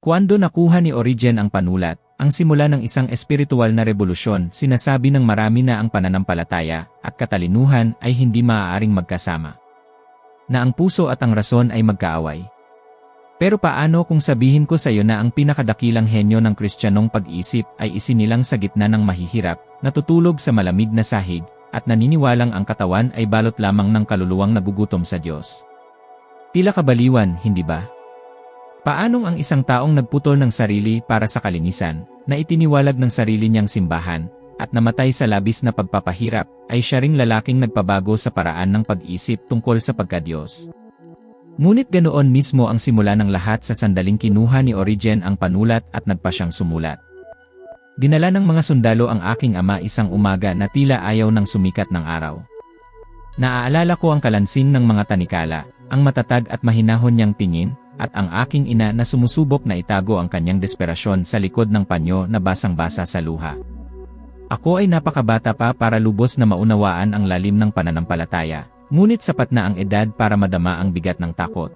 Kuando nakuha ni Origen ang panulat, ang simula ng isang espiritual na revolusyon, sinasabi ng marami na ang pananampalataya at katalinuhan ay hindi maaaring magkasama. Na ang puso at ang rason ay magkaaway. Pero paano kung sabihin ko sa iyo na ang pinakadakilang henyo ng kristyanong pag-isip ay isinilang sa gitna ng mahihirap, natutulog sa malamig na sahig, at naniniwalang ang katawan ay balot lamang ng kaluluwang nagugutom sa Diyos? Tila kabaliwan, hindi ba? Paanong ang isang taong nagputol ng sarili para sa kalinisan, na itiniwalag ng sarili niyang simbahan, at namatay sa labis na pagpapahirap, ay siya ring lalaking nagpabago sa paraan ng pag-isip tungkol sa pagkadiyos? Ngunit ganoon mismo ang simula ng lahat sa sandaling kinuha ni Origen ang panulat at nagpa siyang sumulat. Dinala ng mga sundalo ang aking ama isang umaga na tila ayaw ng sumikat ng araw. Naaalala ko ang kalansing ng mga tanikala, ang matatag at mahinahon niyang tingin, at ang aking ina na sumusubok na itago ang kanyang desperasyon sa likod ng panyo na basang-basa sa luha. Ako ay napakabata pa para lubos na maunawaan ang lalim ng pananampalataya, Ngunit sapat na ang edad para madama ang bigat ng takot.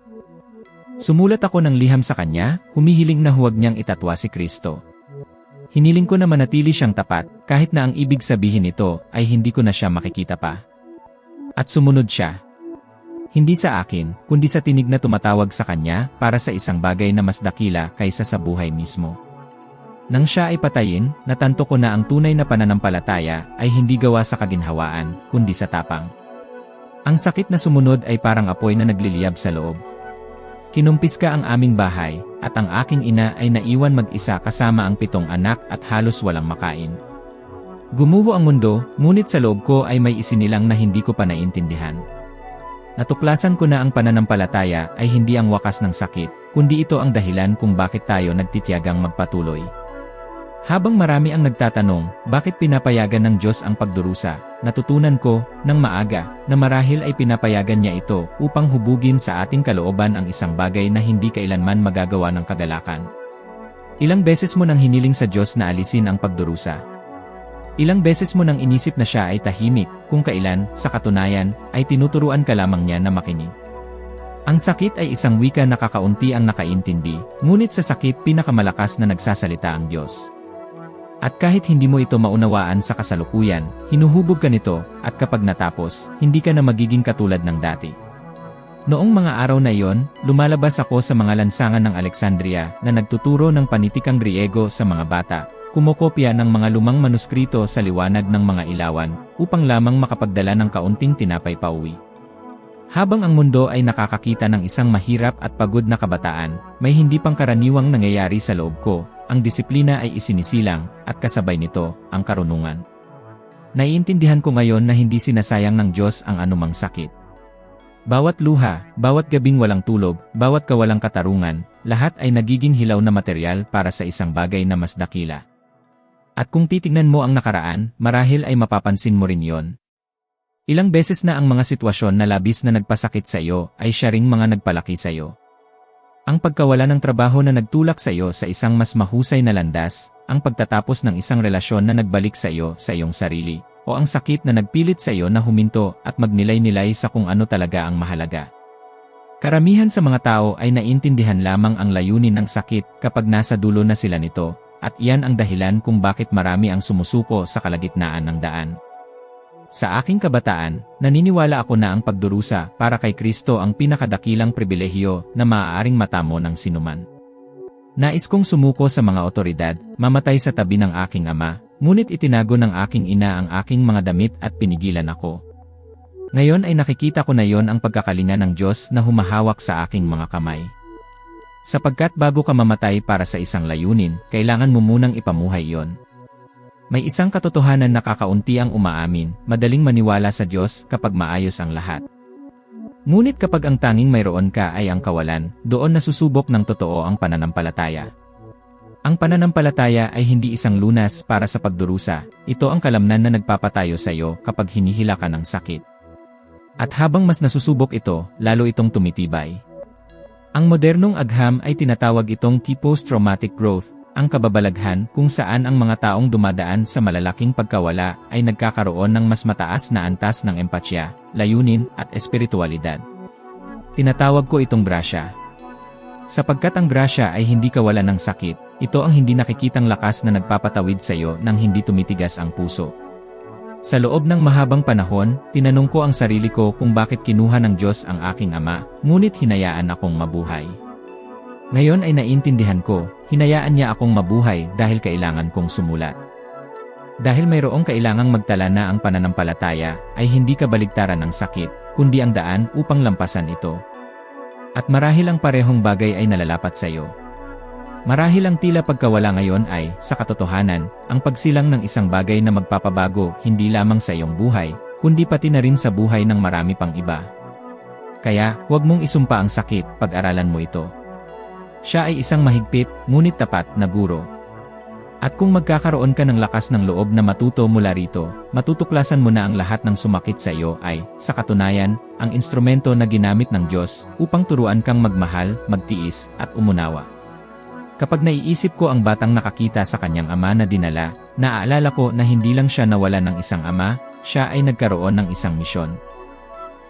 Sumulat ako ng liham sa kanya, humihiling na huwag niyang itatwa si Kristo. Hiniling ko na manatili siyang tapat, kahit na ang ibig sabihin nito ay hindi ko na siya makikita pa. At sumunod siya. Hindi sa akin, kundi sa tinig na tumatawag sa kanya para sa isang bagay na mas dakila kaysa sa buhay mismo. Nang siya ay patayin, natanto ko na ang tunay na pananampalataya ay hindi gawa sa kaginhawaan, kundi sa tapang. Ang sakit na sumunod ay parang apoy na nagliliyab sa loob. Kinumpis ka ang aming bahay, at ang aking ina ay naiwan mag-isa kasama ang pitong anak at halos walang makain. Gumuho ang mundo, ngunit sa loob ko ay may isinilang na hindi ko pa naintindihan. Natuklasan ko na ang pananampalataya ay hindi ang wakas ng sakit, kundi ito ang dahilan kung bakit tayo nagtitiyagang magpatuloy. Habang marami ang nagtatanong, bakit pinapayagan ng Diyos ang pagdurusa, natutunan ko, ng maaga, na marahil ay pinapayagan niya ito upang hubugin sa ating kalooban ang isang bagay na hindi kailanman magagawa ng kagalakan. Ilang beses mo nang hiniling sa Diyos na alisin ang pagdurusa. Ilang beses mo nang inisip na siya ay tahimik, kung kailan, sa katunayan, ay tinuturuan ka lamang niya na makinig. Ang sakit ay isang wika na kakaunti ang nakaintindi, ngunit sa sakit pinakamalakas na nagsasalita ang Diyos. At kahit hindi mo ito maunawaan sa kasalukuyan, hinuhubog ka nito, at kapag natapos, hindi ka na magiging katulad ng dati. Noong mga araw na iyon, lumalabas ako sa mga lansangan ng Alexandria na nagtuturo ng panitikang Griego sa mga bata, kumokopya ng mga lumang manuskrito sa liwanag ng mga ilawan, upang lamang makapagdala ng kaunting tinapay pauwi. Habang ang mundo ay nakakakita ng isang mahirap at pagod na kabataan, may hindi pangkaraniwang nangyayari sa loob ko, ang disiplina ay isinisilang, at kasabay nito, ang karunungan. Naiintindihan ko ngayon na hindi sinasayang ng Diyos ang anumang sakit. Bawat luha, bawat gabing walang tulog, bawat kawalang katarungan, lahat ay nagiging hilaw na material para sa isang bagay na mas dakila. At kung titignan mo ang nakaraan, marahil ay mapapansin mo rin yon. Ilang beses na ang mga sitwasyon na labis na nagpasakit sa iyo ay siya ring mga nagpalaki sa iyo. Ang pagkawala ng trabaho na nagtulak sa iyo sa isang mas mahusay na landas, ang pagtatapos ng isang relasyon na nagbalik sa iyo sa iyong sarili, o ang sakit na nagpilit sa iyo na huminto at magnilay-nilay sa kung ano talaga ang mahalaga. Karamihan sa mga tao ay naintindihan lamang ang layunin ng sakit kapag nasa dulo na sila nito, at iyan ang dahilan kung bakit marami ang sumusuko sa kalagitnaan ng daan. Sa aking kabataan, naniniwala ako na ang pagdurusa para kay Kristo ang pinakadakilang pribilehiyo na maaaring matamo ng sinuman. Nais kong sumuko sa mga otoridad, mamatay sa tabi ng aking ama, ngunit itinago ng aking ina ang aking mga damit at pinigilan ako. Ngayon ay nakikita ko na yon ang pagkakalinga ng Diyos na humahawak sa aking mga kamay. Sapagkat bago ka mamatay para sa isang layunin, kailangan mo munang ipamuhay yon. May isang katotohanan na kakaunti ang umaamin, madaling maniwala sa Diyos kapag maayos ang lahat. Ngunit kapag ang tanging mayroon ka ay ang kawalan, doon nasusubok ng totoo ang pananampalataya. Ang pananampalataya ay hindi isang lunas para sa pagdurusa, ito ang kalamnan na nagpapatayo sa iyo kapag hinihila ka ng sakit. At habang mas nasusubok ito, lalo itong tumitibay. Ang modernong agham ay tinatawag itong post-traumatic growth, ang kababalaghan kung saan ang mga taong dumadaan sa malalaking pagkawala ay nagkakaroon ng mas mataas na antas ng empatya, layunin at espiritualidad. Tinatawag ko itong brasya. Sapagkat ang grasya ay hindi kawalan ng sakit, ito ang hindi nakikitang lakas na nagpapatawid sa iyo nang hindi tumitigas ang puso. Sa loob ng mahabang panahon, tinanong ko ang sarili ko kung bakit kinuha ng Diyos ang aking ama, ngunit hinayaan akong mabuhay. Ngayon ay naintindihan ko, hinayaan niya akong mabuhay dahil kailangan kong sumulat. Dahil mayroong kailangang magtala na ang pananampalataya, ay hindi kabaligtaran ng sakit, kundi ang daan upang lampasan ito. At marahil ang parehong bagay ay nalalapat sa iyo. Marahil ang tila pagkawala ngayon ay, sa katotohanan, ang pagsilang ng isang bagay na magpapabago hindi lamang sa iyong buhay, kundi pati na rin sa buhay ng marami pang iba. Kaya, huwag mong isumpa ang sakit, pag-aralan mo ito. Siya ay isang mahigpit, ngunit tapat na guro. At kung magkakaroon ka ng lakas ng loob na matuto mula rito, matutuklasan mo na ang lahat ng sumakit sa iyo ay, sa katunayan, ang instrumento na ginamit ng Diyos upang turuan kang magmahal, magtiis, at umunawa. Kapag naiisip ko ang batang nakakita sa kanyang ama na dinala, naaalala ko na hindi lang siya nawala ng isang ama, siya ay nagkaroon ng isang misyon.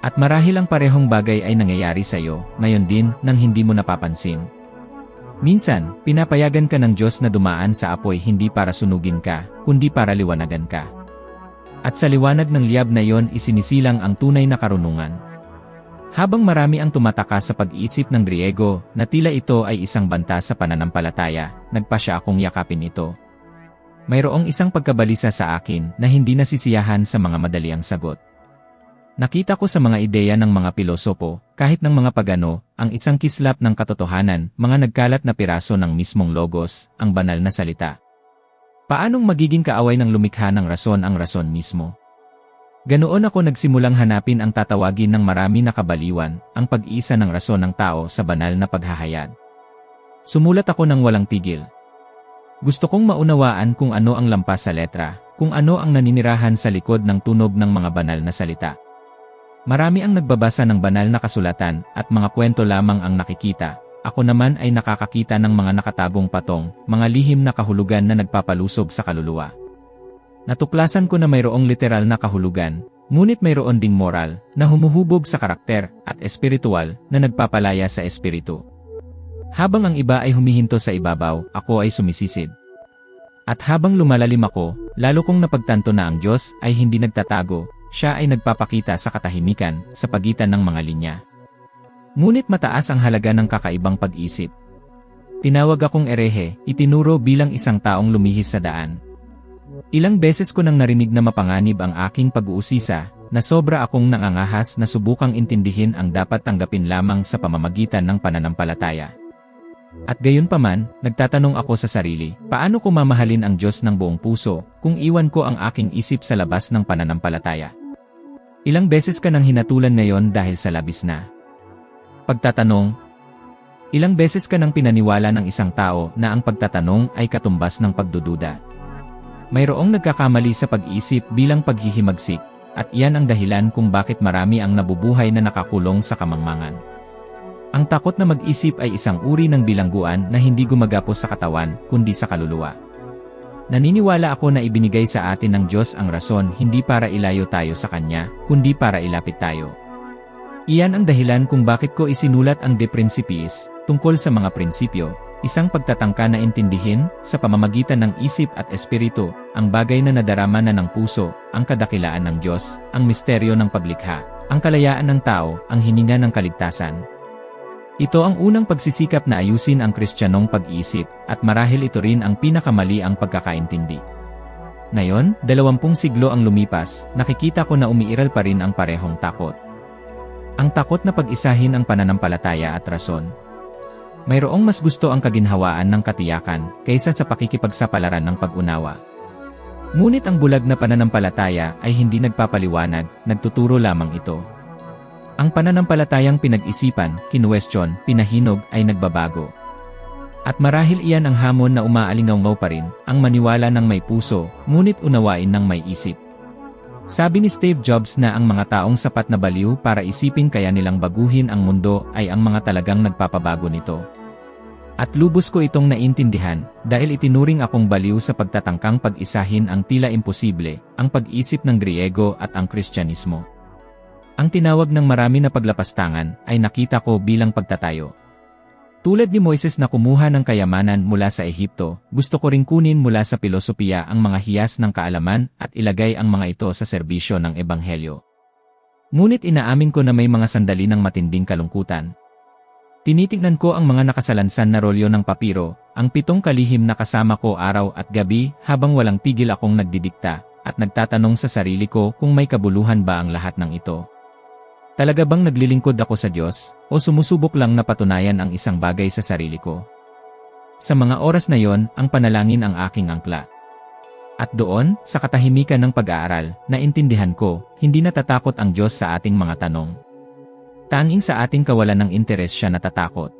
At marahil ang parehong bagay ay nangyayari sa iyo, ngayon din, nang hindi mo napapansin. Minsan, pinapayagan ka ng Diyos na dumaan sa apoy hindi para sunugin ka, kundi para liwanagan ka. At sa liwanag ng liyab na iyon isinisilang ang tunay na karunungan. Habang marami ang tumataka sa pag-iisip ng Griego, na tila ito ay isang banta sa pananampalataya, nagpa siya akong yakapin ito. Mayroong isang pagkabalisa sa akin na hindi nasisiyahan sa mga madaliang sagot. Nakita ko sa mga ideya ng mga pilosopo, kahit ng mga pagano, ang isang kislap ng katotohanan, mga nagkalat na piraso ng mismong logos, ang banal na salita. Paanong magiging kaaway ng lumikha ng rason ang rason mismo? Ganoon ako nagsimulang hanapin ang tatawagin ng marami na kabaliwan, ang pag-isa ng rason ng tao sa banal na paghahayag. Sumulat ako ng walang tigil. Gusto kong maunawaan kung ano ang lampas sa letra, kung ano ang naninirahan sa likod ng tunog ng mga banal na salita. Marami ang nagbabasa ng banal na kasulatan at mga kwento lamang ang nakikita. Ako naman ay nakakakita ng mga nakatagong patong, mga lihim na kahulugan na nagpapalusog sa kaluluwa. Natuklasan ko na mayroong literal na kahulugan, ngunit mayroon ding moral na humuhubog sa karakter at espiritual na nagpapalaya sa espiritu. Habang ang iba ay humihinto sa ibabaw, ako ay sumisisid. At habang lumalalim ako, lalo kong napagtanto na ang Diyos ay hindi nagtatago, siya ay nagpapakita sa katahimikan sa pagitan ng mga linya. Ngunit mataas ang halaga ng kakaibang pag-isip. Tinawag akong erehe, itinuro bilang isang taong lumihis sa daan. Ilang beses ko nang narinig na mapanganib ang aking pag-uusisa, na sobra akong nangangahas na subukang intindihin ang dapat tanggapin lamang sa pamamagitan ng pananampalataya. At gayon paman, nagtatanong ako sa sarili, paano ko mamahalin ang Diyos ng buong puso, kung iwan ko ang aking isip sa labas ng pananampalataya? Ilang beses ka nang hinatulan ngayon dahil sa labis na. Pagtatanong, Ilang beses ka nang pinaniwala ng isang tao na ang pagtatanong ay katumbas ng pagdududa. Mayroong nagkakamali sa pag-isip bilang paghihimagsik, at iyan ang dahilan kung bakit marami ang nabubuhay na nakakulong sa kamangmangan. Ang takot na mag-isip ay isang uri ng bilangguan na hindi gumagapos sa katawan, kundi sa kaluluwa. Naniniwala ako na ibinigay sa atin ng Diyos ang rason hindi para ilayo tayo sa Kanya, kundi para ilapit tayo. Iyan ang dahilan kung bakit ko isinulat ang De Principiis, tungkol sa mga prinsipyo, isang pagtatangka na intindihin, sa pamamagitan ng isip at espiritu, ang bagay na nadarama na ng puso, ang kadakilaan ng Diyos, ang misteryo ng paglikha, ang kalayaan ng tao, ang hininga ng kaligtasan, ito ang unang pagsisikap na ayusin ang kristyanong pag-iisip, at marahil ito rin ang pinakamali ang pagkakaintindi. Ngayon, dalawampung siglo ang lumipas, nakikita ko na umiiral pa rin ang parehong takot. Ang takot na pag-isahin ang pananampalataya at rason. Mayroong mas gusto ang kaginhawaan ng katiyakan, kaysa sa pakikipagsapalaran ng pag-unawa. Ngunit ang bulag na pananampalataya ay hindi nagpapaliwanag, nagtuturo lamang ito. Ang pananampalatayang pinag-isipan, kinuwestiyon, pinahinog ay nagbabago. At marahil iyan ang hamon na umaalingaw pa rin, ang maniwala ng may puso, ngunit unawain ng may isip. Sabi ni Steve Jobs na ang mga taong sapat na baliw para isipin kaya nilang baguhin ang mundo ay ang mga talagang nagpapabago nito. At lubos ko itong naintindihan, dahil itinuring akong baliw sa pagtatangkang pag-isahin ang tila imposible, ang pag-isip ng Griego at ang Kristyanismo. Ang tinawag ng marami na paglapastangan ay nakita ko bilang pagtatayo. Tulad ni Moises na kumuha ng kayamanan mula sa Ehipto, gusto ko ring kunin mula sa pilosopiya ang mga hiyas ng kaalaman at ilagay ang mga ito sa serbisyo ng Ebanghelyo. Ngunit inaamin ko na may mga sandali ng matinding kalungkutan. Tinitignan ko ang mga nakasalansan na rolyo ng papiro, ang pitong kalihim na kasama ko araw at gabi habang walang tigil akong nagdidikta, at nagtatanong sa sarili ko kung may kabuluhan ba ang lahat ng ito. Talaga bang naglilingkod ako sa Diyos, o sumusubok lang na patunayan ang isang bagay sa sarili ko? Sa mga oras na yon, ang panalangin ang aking angkla. At doon, sa katahimikan ng pag-aaral, naintindihan ko, hindi natatakot ang Diyos sa ating mga tanong. Tanging sa ating kawalan ng interes siya natatakot.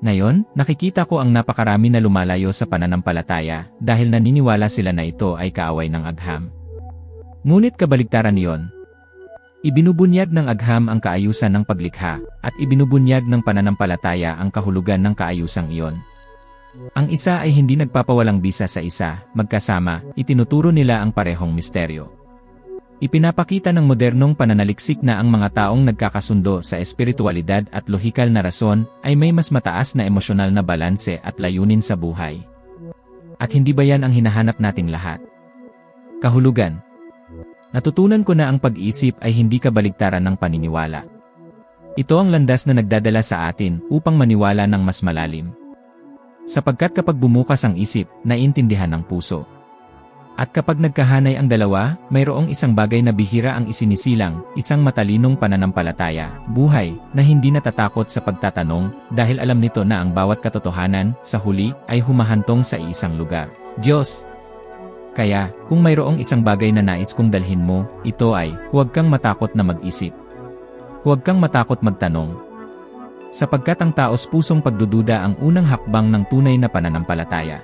Ngayon, nakikita ko ang napakarami na lumalayo sa pananampalataya dahil naniniwala sila na ito ay kaaway ng agham. Ngunit kabaligtaran yon, Ibinubunyag ng agham ang kaayusan ng paglikha, at ibinubunyag ng pananampalataya ang kahulugan ng kaayusang iyon. Ang isa ay hindi nagpapawalang bisa sa isa, magkasama, itinuturo nila ang parehong misteryo. Ipinapakita ng modernong pananaliksik na ang mga taong nagkakasundo sa espiritualidad at lohikal na rason ay may mas mataas na emosyonal na balanse at layunin sa buhay. At hindi ba yan ang hinahanap nating lahat? Kahulugan Natutunan ko na ang pag-isip ay hindi kabaligtaran ng paniniwala. Ito ang landas na nagdadala sa atin upang maniwala ng mas malalim. Sapagkat kapag bumukas ang isip, naiintindihan ng puso. At kapag nagkahanay ang dalawa, mayroong isang bagay na bihira ang isinisilang, isang matalinong pananampalataya, buhay, na hindi natatakot sa pagtatanong, dahil alam nito na ang bawat katotohanan, sa huli, ay humahantong sa isang lugar. Diyos, kaya, kung mayroong isang bagay na nais kong dalhin mo, ito ay, huwag kang matakot na mag-isip. Huwag kang matakot magtanong. Sapagkat ang taos pusong pagdududa ang unang hakbang ng tunay na pananampalataya.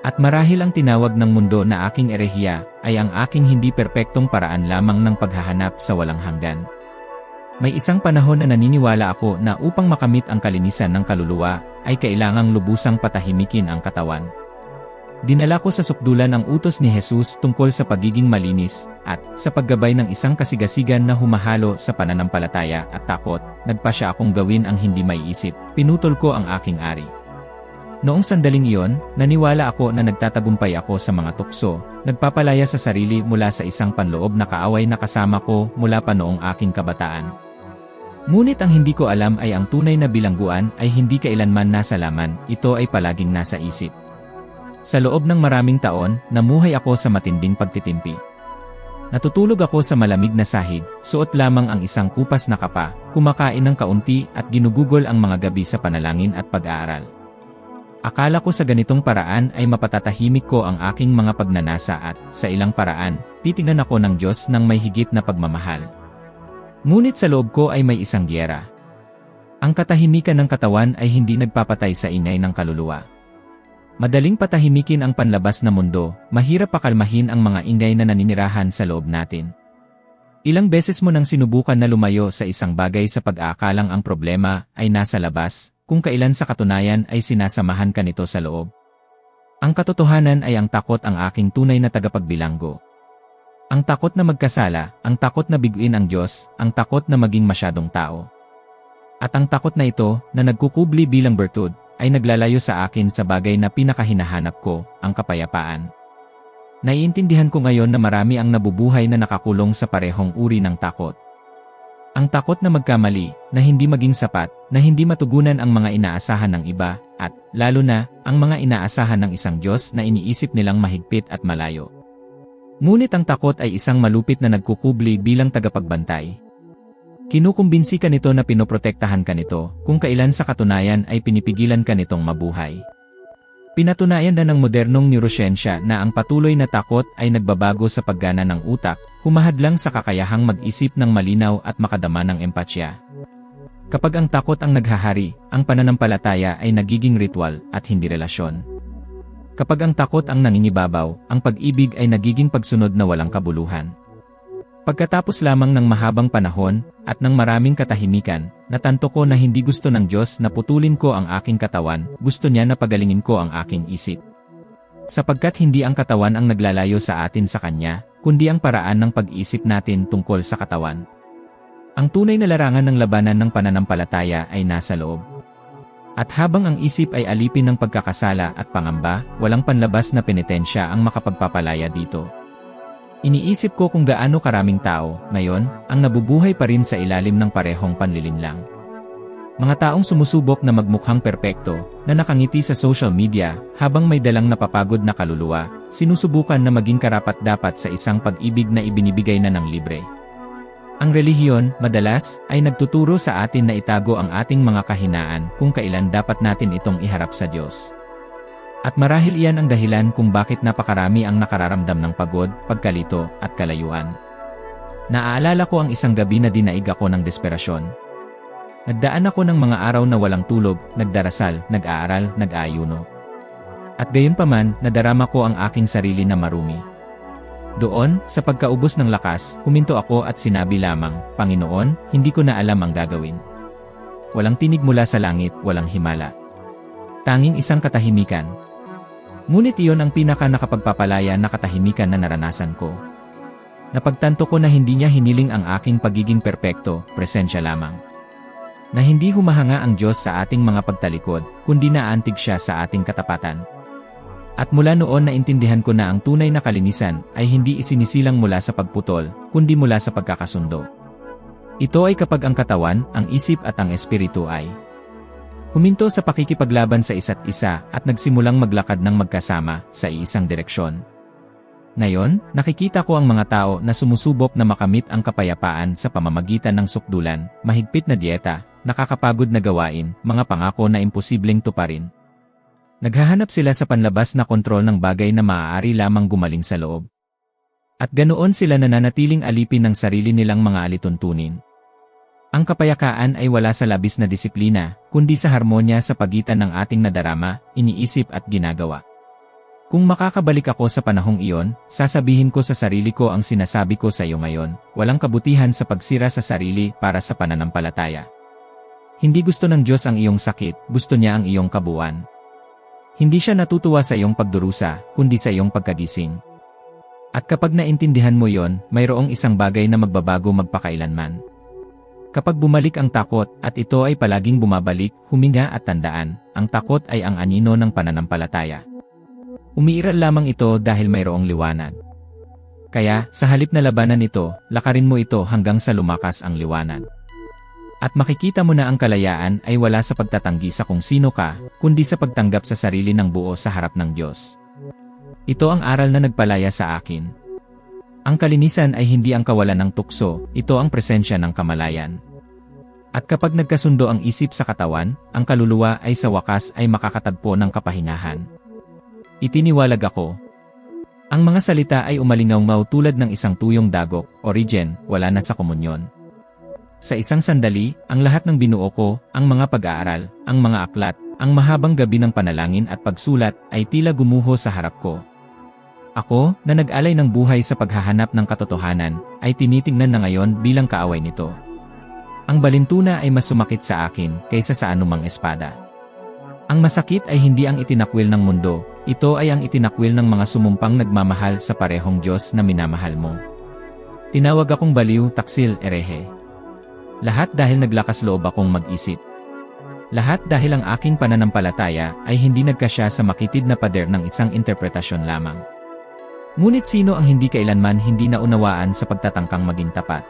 At marahil ang tinawag ng mundo na aking erehiya, ay ang aking hindi perpektong paraan lamang ng paghahanap sa walang hanggan. May isang panahon na naniniwala ako na upang makamit ang kalinisan ng kaluluwa, ay kailangang lubusang patahimikin ang katawan. Dinala ko sa sukdulan ang utos ni Jesus tungkol sa pagiging malinis, at, sa paggabay ng isang kasigasigan na humahalo sa pananampalataya at takot, nagpa siya akong gawin ang hindi may isip, pinutol ko ang aking ari. Noong sandaling iyon, naniwala ako na nagtatagumpay ako sa mga tukso, nagpapalaya sa sarili mula sa isang panloob na kaaway na kasama ko mula pa noong aking kabataan. Ngunit ang hindi ko alam ay ang tunay na bilangguan ay hindi kailanman nasa laman, ito ay palaging nasa isip. Sa loob ng maraming taon, namuhay ako sa matinding pagtitimpi. Natutulog ako sa malamig na sahig, suot lamang ang isang kupas na kapa, kumakain ng kaunti at ginugugol ang mga gabi sa panalangin at pag-aaral. Akala ko sa ganitong paraan ay mapatatahimik ko ang aking mga pagnanasa at, sa ilang paraan, titignan ako ng Diyos ng may higit na pagmamahal. Ngunit sa loob ko ay may isang gyera. Ang katahimikan ng katawan ay hindi nagpapatay sa ingay ng kaluluwa. Madaling patahimikin ang panlabas na mundo, mahirap pakalmahin ang mga ingay na naninirahan sa loob natin. Ilang beses mo nang sinubukan na lumayo sa isang bagay sa pag-aakalang ang problema ay nasa labas, kung kailan sa katunayan ay sinasamahan ka nito sa loob. Ang katotohanan ay ang takot ang aking tunay na tagapagbilanggo. Ang takot na magkasala, ang takot na biguin ang Diyos, ang takot na maging masyadong tao. At ang takot na ito, na nagkukubli bilang bertud, ay naglalayo sa akin sa bagay na pinakahinahanap ko, ang kapayapaan. Naiintindihan ko ngayon na marami ang nabubuhay na nakakulong sa parehong uri ng takot. Ang takot na magkamali, na hindi maging sapat, na hindi matugunan ang mga inaasahan ng iba, at, lalo na, ang mga inaasahan ng isang Diyos na iniisip nilang mahigpit at malayo. Ngunit ang takot ay isang malupit na nagkukubli bilang tagapagbantay, Kinukumbinsi ka nito na pinoprotektahan ka nito, kung kailan sa katunayan ay pinipigilan ka nitong mabuhay. Pinatunayan na ng modernong neurosiyensya na ang patuloy na takot ay nagbabago sa paggana ng utak, humahadlang sa kakayahang mag-isip ng malinaw at makadama ng empatya. Kapag ang takot ang naghahari, ang pananampalataya ay nagiging ritual at hindi relasyon. Kapag ang takot ang nangingibabaw, ang pag-ibig ay nagiging pagsunod na walang kabuluhan. Pagkatapos lamang ng mahabang panahon, at ng maraming katahimikan, natanto ko na hindi gusto ng Diyos na putulin ko ang aking katawan, gusto niya na pagalingin ko ang aking isip. Sapagkat hindi ang katawan ang naglalayo sa atin sa Kanya, kundi ang paraan ng pag-isip natin tungkol sa katawan. Ang tunay na larangan ng labanan ng pananampalataya ay nasa loob. At habang ang isip ay alipin ng pagkakasala at pangamba, walang panlabas na penitensya ang makapagpapalaya dito. Iniisip ko kung gaano karaming tao, ngayon, ang nabubuhay pa rin sa ilalim ng parehong panlilinlang. Mga taong sumusubok na magmukhang perpekto, na nakangiti sa social media, habang may dalang napapagod na kaluluwa, sinusubukan na maging karapat-dapat sa isang pag-ibig na ibinibigay na ng libre. Ang relihiyon, madalas, ay nagtuturo sa atin na itago ang ating mga kahinaan kung kailan dapat natin itong iharap sa Diyos. At marahil iyan ang dahilan kung bakit napakarami ang nakararamdam ng pagod, pagkalito, at kalayuan. Naaalala ko ang isang gabi na dinaig ako ng desperasyon. Nagdaan ako ng mga araw na walang tulog, nagdarasal, nag-aaral, nag-aayuno. At gayon paman, nadarama ko ang aking sarili na marumi. Doon, sa pagkaubos ng lakas, huminto ako at sinabi lamang, Panginoon, hindi ko na alam ang gagawin. Walang tinig mula sa langit, walang himala. Tanging isang katahimikan, Ngunit iyon ang pinaka nakapagpapalaya na katahimikan na naranasan ko. Napagtanto ko na hindi niya hiniling ang aking pagiging perpekto, presensya lamang. Na hindi humahanga ang Diyos sa ating mga pagtalikod, kundi naantig siya sa ating katapatan. At mula noon na intindihan ko na ang tunay na kalinisan ay hindi isinisilang mula sa pagputol, kundi mula sa pagkakasundo. Ito ay kapag ang katawan, ang isip at ang espiritu ay Huminto sa pakikipaglaban sa isa't isa at nagsimulang maglakad ng magkasama sa iisang direksyon. Ngayon, nakikita ko ang mga tao na sumusubok na makamit ang kapayapaan sa pamamagitan ng sukdulan, mahigpit na dieta, nakakapagod na gawain, mga pangako na imposibleng tuparin. Naghahanap sila sa panlabas na kontrol ng bagay na maaari lamang gumaling sa loob. At ganoon sila nananatiling alipin ng sarili nilang mga alituntunin. Ang kapayakaan ay wala sa labis na disiplina, kundi sa harmonya sa pagitan ng ating nadarama, iniisip at ginagawa. Kung makakabalik ako sa panahong iyon, sasabihin ko sa sarili ko ang sinasabi ko sa iyo ngayon, walang kabutihan sa pagsira sa sarili para sa pananampalataya. Hindi gusto ng Diyos ang iyong sakit, gusto niya ang iyong kabuuan. Hindi siya natutuwa sa iyong pagdurusa, kundi sa iyong pagkagising. At kapag naintindihan mo yon, mayroong isang bagay na magbabago magpakailanman. Kapag bumalik ang takot at ito ay palaging bumabalik, huminga at tandaan, ang takot ay ang anino ng pananampalataya. Umiiral lamang ito dahil mayroong liwanag. Kaya, sa halip na labanan ito, lakarin mo ito hanggang sa lumakas ang liwanag. At makikita mo na ang kalayaan ay wala sa pagtatanggi sa kung sino ka, kundi sa pagtanggap sa sarili ng buo sa harap ng Diyos. Ito ang aral na nagpalaya sa akin, ang kalinisan ay hindi ang kawalan ng tukso, ito ang presensya ng kamalayan. At kapag nagkasundo ang isip sa katawan, ang kaluluwa ay sa wakas ay makakatagpo ng kapahingahan. Itiniwalag ako. Ang mga salita ay umalingaw tulad ng isang tuyong dagok, origin, wala na sa komunyon. Sa isang sandali, ang lahat ng binuo ko, ang mga pag-aaral, ang mga aklat, ang mahabang gabi ng panalangin at pagsulat ay tila gumuho sa harap ko. Ako, na nag-alay ng buhay sa paghahanap ng katotohanan, ay tinitingnan na ngayon bilang kaaway nito. Ang balintuna ay mas sumakit sa akin kaysa sa anumang espada. Ang masakit ay hindi ang itinakwil ng mundo, ito ay ang itinakwil ng mga sumumpang nagmamahal sa parehong Diyos na minamahal mo. Tinawag akong baliw, taksil, erehe. Lahat dahil naglakas loob akong mag-isip. Lahat dahil ang aking pananampalataya ay hindi nagkasya sa makitid na pader ng isang interpretasyon lamang. Ngunit sino ang hindi kailanman hindi naunawaan sa pagtatangkang maging tapat?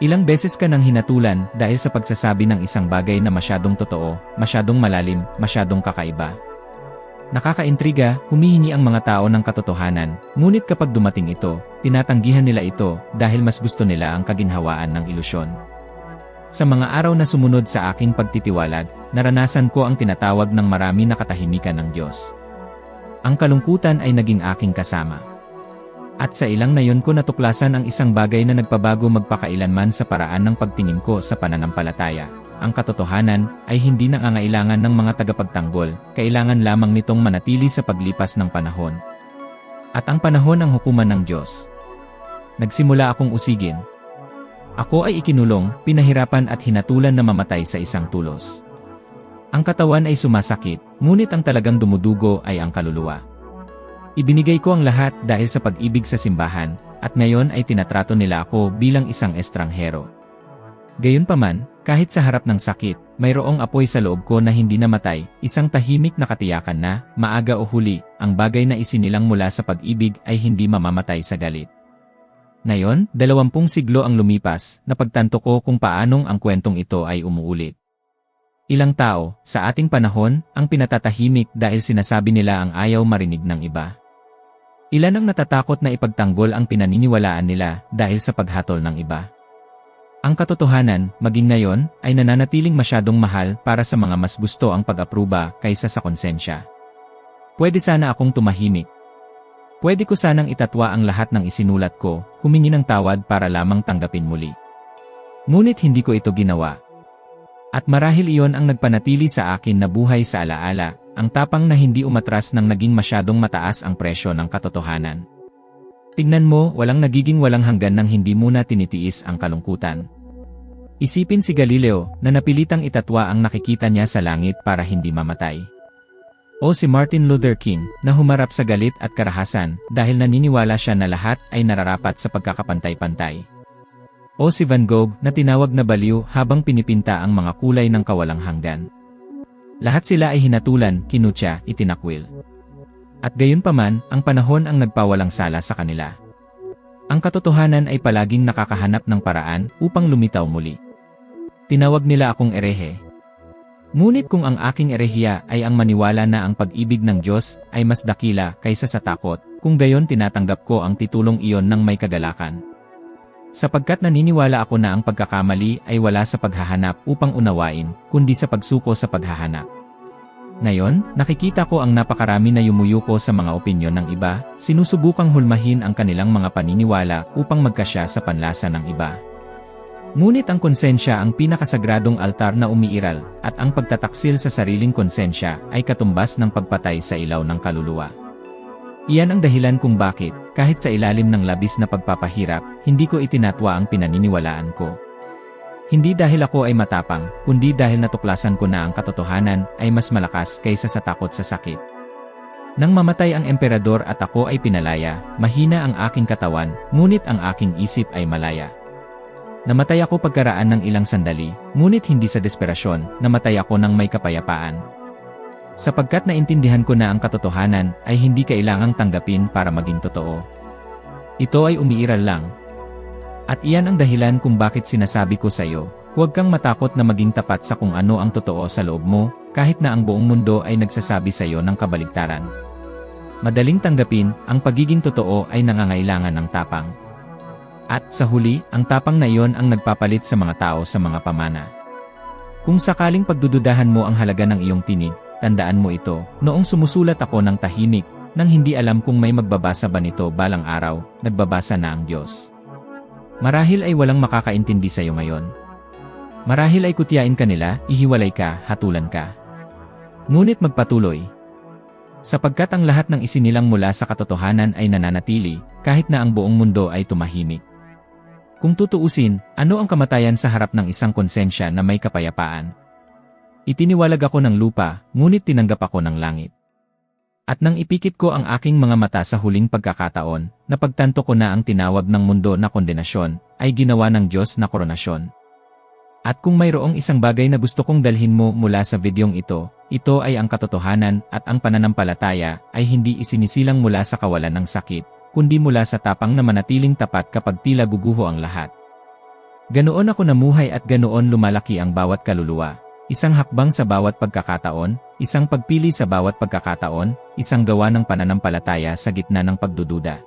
Ilang beses ka nang hinatulan dahil sa pagsasabi ng isang bagay na masyadong totoo, masyadong malalim, masyadong kakaiba. Nakakaintriga, humihingi ang mga tao ng katotohanan, ngunit kapag dumating ito, tinatanggihan nila ito dahil mas gusto nila ang kaginhawaan ng ilusyon. Sa mga araw na sumunod sa aking pagtitiwalag, naranasan ko ang tinatawag ng marami na katahimikan ng Diyos. Ang kalungkutan ay naging aking kasama. At sa ilang na yun ko natuklasan ang isang bagay na nagpabago magpakailanman sa paraan ng pagtingin ko sa pananampalataya. Ang katotohanan ay hindi nangangailangan ng mga tagapagtanggol, kailangan lamang nitong manatili sa paglipas ng panahon. At ang panahon ng hukuman ng Diyos. Nagsimula akong usigin. Ako ay ikinulong, pinahirapan at hinatulan na mamatay sa isang tulos. Ang katawan ay sumasakit, ngunit ang talagang dumudugo ay ang kaluluwa. Ibinigay ko ang lahat dahil sa pag-ibig sa simbahan, at ngayon ay tinatrato nila ako bilang isang estranghero. Gayunpaman, Kahit sa harap ng sakit, mayroong apoy sa loob ko na hindi namatay, isang tahimik na katiyakan na, maaga o huli, ang bagay na isinilang mula sa pag-ibig ay hindi mamamatay sa galit. Ngayon, dalawampung siglo ang lumipas, napagtanto ko kung paanong ang kwentong ito ay umuulit. Ilang tao, sa ating panahon, ang pinatatahimik dahil sinasabi nila ang ayaw marinig ng iba. Ilan ang natatakot na ipagtanggol ang pinaniniwalaan nila dahil sa paghatol ng iba. Ang katotohanan, maging ngayon, ay nananatiling masyadong mahal para sa mga mas gusto ang pag-apruba kaysa sa konsensya. Pwede sana akong tumahimik. Pwede ko sanang itatwa ang lahat ng isinulat ko, humingi ng tawad para lamang tanggapin muli. Ngunit hindi ko ito ginawa. At marahil iyon ang nagpanatili sa akin na buhay sa alaala, ang tapang na hindi umatras ng naging masyadong mataas ang presyo ng katotohanan. Tignan mo, walang nagiging walang hanggan nang hindi muna tinitiis ang kalungkutan. Isipin si Galileo na napilitang itatwa ang nakikita niya sa langit para hindi mamatay. O si Martin Luther King na humarap sa galit at karahasan dahil naniniwala siya na lahat ay nararapat sa pagkakapantay-pantay. O si Van Gogh na tinawag na baliw habang pinipinta ang mga kulay ng kawalang hanggan. Lahat sila ay hinatulan, kinutya, itinakwil. At gayon paman, ang panahon ang nagpawalang sala sa kanila. Ang katotohanan ay palaging nakakahanap ng paraan upang lumitaw muli. Tinawag nila akong erehe. Ngunit kung ang aking erehiya ay ang maniwala na ang pag-ibig ng Diyos ay mas dakila kaysa sa takot, kung gayon tinatanggap ko ang titulong iyon ng may kagalakan. Sapagkat naniniwala ako na ang pagkakamali ay wala sa paghahanap upang unawain, kundi sa pagsuko sa paghahanap. Ngayon, nakikita ko ang napakarami na yumuyuko sa mga opinyon ng iba, sinusubukang hulmahin ang kanilang mga paniniwala upang magkasya sa panlasa ng iba. Ngunit ang konsensya ang pinakasagradong altar na umiiral, at ang pagtataksil sa sariling konsensya ay katumbas ng pagpatay sa ilaw ng kaluluwa. Iyan ang dahilan kung bakit, kahit sa ilalim ng labis na pagpapahirap, hindi ko itinatwa ang pinaniniwalaan ko. Hindi dahil ako ay matapang, kundi dahil natuklasan ko na ang katotohanan ay mas malakas kaysa sa takot sa sakit. Nang mamatay ang emperador at ako ay pinalaya, mahina ang aking katawan, ngunit ang aking isip ay malaya. Namatay ako pagkaraan ng ilang sandali, ngunit hindi sa desperasyon, namatay ako ng may kapayapaan. Sapagkat naintindihan ko na ang katotohanan ay hindi kailangang tanggapin para maging totoo. Ito ay umiiral lang. At iyan ang dahilan kung bakit sinasabi ko sa iyo, huwag kang matakot na maging tapat sa kung ano ang totoo sa loob mo, kahit na ang buong mundo ay nagsasabi sa iyo ng kabaligtaran. Madaling tanggapin, ang pagiging totoo ay nangangailangan ng tapang. At sa huli, ang tapang na iyon ang nagpapalit sa mga tao sa mga pamana. Kung sakaling pagdududahan mo ang halaga ng iyong tinig, Tandaan mo ito, noong sumusulat ako ng tahimik, nang hindi alam kung may magbabasa ba nito balang araw, nagbabasa na ang Diyos. Marahil ay walang makakaintindi sa iyo ngayon. Marahil ay kutyain ka nila, ihiwalay ka, hatulan ka. Ngunit magpatuloy. Sapagkat ang lahat ng isinilang mula sa katotohanan ay nananatili, kahit na ang buong mundo ay tumahimik. Kung tutuusin, ano ang kamatayan sa harap ng isang konsensya na may kapayapaan? Itiniwalag ako ng lupa, ngunit tinanggap ako ng langit. At nang ipikit ko ang aking mga mata sa huling pagkakataon, napagtanto ko na ang tinawag ng mundo na kondenasyon, ay ginawa ng Diyos na koronasyon. At kung mayroong isang bagay na gusto kong dalhin mo mula sa videong ito, ito ay ang katotohanan at ang pananampalataya ay hindi isinisilang mula sa kawalan ng sakit, kundi mula sa tapang na manatiling tapat kapag tila guguho ang lahat. Ganoon ako namuhay at ganoon lumalaki ang bawat kaluluwa. Isang hakbang sa bawat pagkakataon, isang pagpili sa bawat pagkakataon, isang gawa ng pananampalataya sa gitna ng pagdududa.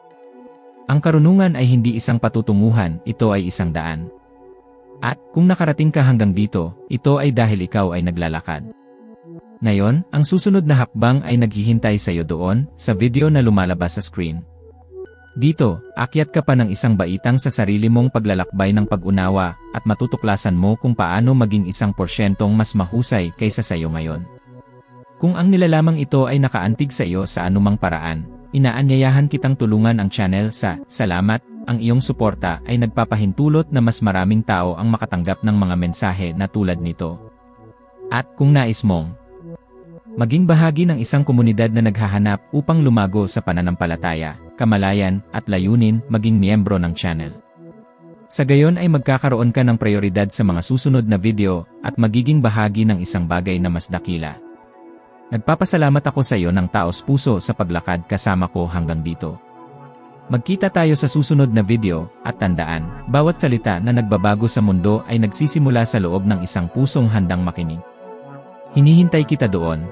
Ang karunungan ay hindi isang patutunguhan, ito ay isang daan. At kung nakarating ka hanggang dito, ito ay dahil ikaw ay naglalakad. Ngayon, ang susunod na hakbang ay naghihintay sa iyo doon, sa video na lumalabas sa screen. Dito, akyat ka pa ng isang baitang sa sarili mong paglalakbay ng pag-unawa at matutuklasan mo kung paano maging isang porsyentong mas mahusay kaysa sa iyo ngayon. Kung ang nilalamang ito ay nakaantig sa iyo sa anumang paraan, inaanyayahan kitang tulungan ang channel sa Salamat, ang iyong suporta ay nagpapahintulot na mas maraming tao ang makatanggap ng mga mensahe na tulad nito. At kung nais mong maging bahagi ng isang komunidad na naghahanap upang lumago sa pananampalataya, kamalayan, at layunin maging miyembro ng channel. Sa gayon ay magkakaroon ka ng prioridad sa mga susunod na video at magiging bahagi ng isang bagay na mas dakila. Nagpapasalamat ako sa iyo ng taos puso sa paglakad kasama ko hanggang dito. Magkita tayo sa susunod na video at tandaan, bawat salita na nagbabago sa mundo ay nagsisimula sa loob ng isang pusong handang makinig. Hinihintay kita doon,